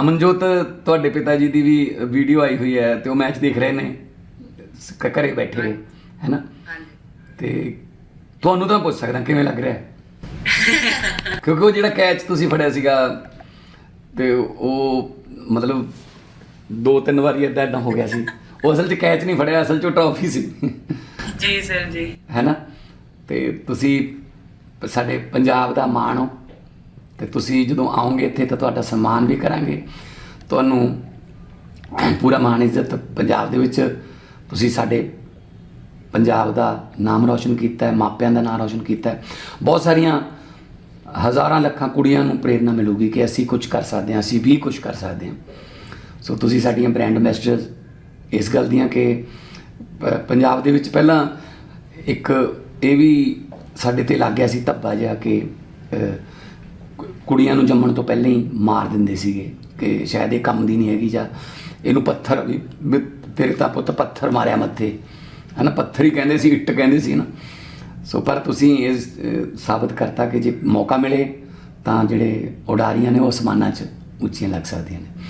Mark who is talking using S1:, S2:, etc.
S1: ਅਮਨਜੋਤ ਤੁਹਾਡੇ ਪਿਤਾ ਜੀ ਦੀ ਵੀ ਵੀਡੀਓ ਆਈ ਹੋਈ ਹੈ ਤੇ ਉਹ ਮੈਚ ਦੇਖ ਰਹੇ ਨੇ। ਸ- ਘਰੇ ਬੈਠੇ ਨੇ ਹੈਨਾ?
S2: ਹਾਂਜੀ
S1: ਤੇ ਤੁਹਾਨੂੰ ਤਾਂ ਪੁੱਛ ਸਕਦਾ ਕਿਵੇਂ ਲੱਗ ਰਿਹਾ? ਹੈ? ਕਿਉਂਕਿ ਉਹ ਜਿਹੜਾ ਕੈਚ ਤੁਸੀਂ ਫੜਿਆ ਸੀਗਾ ਤੇ ਉਹ ਮਤਲਬ ਦੋ ਤਿੰਨ ਵਾਰੀ ਏਦਾਂ ਏਦਾਂ ਹੋ ਗਿਆ ਸੀ। ਉਹ ਅਸਲ 'ਚ ਕੈਚ ਨਹੀਂ ਫੜਿਆ ਅਸਲ 'ਚ ਟਰਾਫੀ ਸੀ।
S2: ਜੀ ਸਰ ਜੀ।
S1: ਹੈਨਾ? ਤੇ ਤੁਸੀਂ ਸਾਡੇ ਪੰਜਾਬ ਦਾ ਮਾਣ ਹੋ। ਤੇ ਤੁਸੀਂ ਜਦੋਂ ਆਓਗੇ ਇੱਥੇ ਤਾਂ ਤੁਹਾਡਾ ਸਨਮਾਨ ਵੀ ਕਰਾਂਗੇ। ਤੁਹਾਨੂੰ ਪੂਰਾ ਮਾਣ ਇੱਜ਼ਤ ਪੰਜਾਬ ਦੇ ਵਿੱਚ। ਤੁਸੀਂ ਸਾਡੇ ਪੰਜਾਬ ਦਾ ਨਾਮ ਰੌਸ਼ਨ ਕੀਤਾ ਹੈ, ਮਾਪਿਆਂ ਦਾ ਨਾਮ ਰੌਸ਼ਨ ਕੀਤਾ ਹੈ। ਬਹੁਤ ਸਾਰੀਆਂ ਹਜ਼ਾਰਾਂ ਲੱਖਾਂ ਕੁੜੀਆਂ ਨੂੰ ਪ੍ਰੇਰਨਾ ਮਿਲੂਗੀ ਕਿ ਅਸੀਂ ਕੁਝ ਕਰ ਸਕਦੇ ਹਾਂ, ਅਸੀਂ ਵੀ ਕੁਝ ਕਰ ਸਕਦੇ ਹਾਂ। ਸੋ ਤੁਸੀਂ ਸਾਡੀਆਂ ਬ੍ਰਾਂਡ ਐਂਬੈਸਡਰ ਇਸ ਗੱਲ ਦੀਆਂ ਕਿ ਪੰਜਾਬ ਦੇ ਵਿੱਚ ਪਹਿਲਾਂ ਇੱਕ ਇਹ ਵੀ ਸਾਡੇ ਤੇ ਲੱਗ ਗਿਆ ਸੀ ਧੱਬਾ ਜਿਹਾ ਕਿ ਕੁੜੀਆਂ ਨੂੰ ਜੰਮਣ ਤੋਂ ਪਹਿਲਾਂ ਹੀ ਮਾਰ ਦਿੰਦੇ ਸੀਗੇ ਕਿ ਸ਼ਾਇਦ ਇਹ ਕੰਮ ਦੀ ਨਹੀਂ ਹੈਗੀ ਜਾਂ ਇਹਨੂੰ ਪੱਥਰ ਵੀ ਵੀ ਤੇਰੇ ਤਾਂ ਪੁੱਤ ਪੱਥਰ ਮਾਰਿਆ ਮੱਥੇ। ਹਨਾ, ਪੱਥਰ ਹੀ ਕਹਿੰਦੇ ਸੀ, ਇੱਟ ਕਹਿੰਦੇ ਸੀ ਨਾ। ਸੋ ਪਰ ਤੁਸੀਂ ਇਹ ਸਾਬਤ ਕਰਤਾ ਕਿ ਜੇ ਮੌਕਾ ਮਿਲੇ ਤਾਂ ਜਿਹੜੇ ਉਡਾਰੀਆਂ ਨੇ ਉਹ ਅਸਮਾਨਾਂ 'ਚ ਉੱਚੀਆਂ ਲੱਗ ਸਕਦੀਆਂ ਨੇ।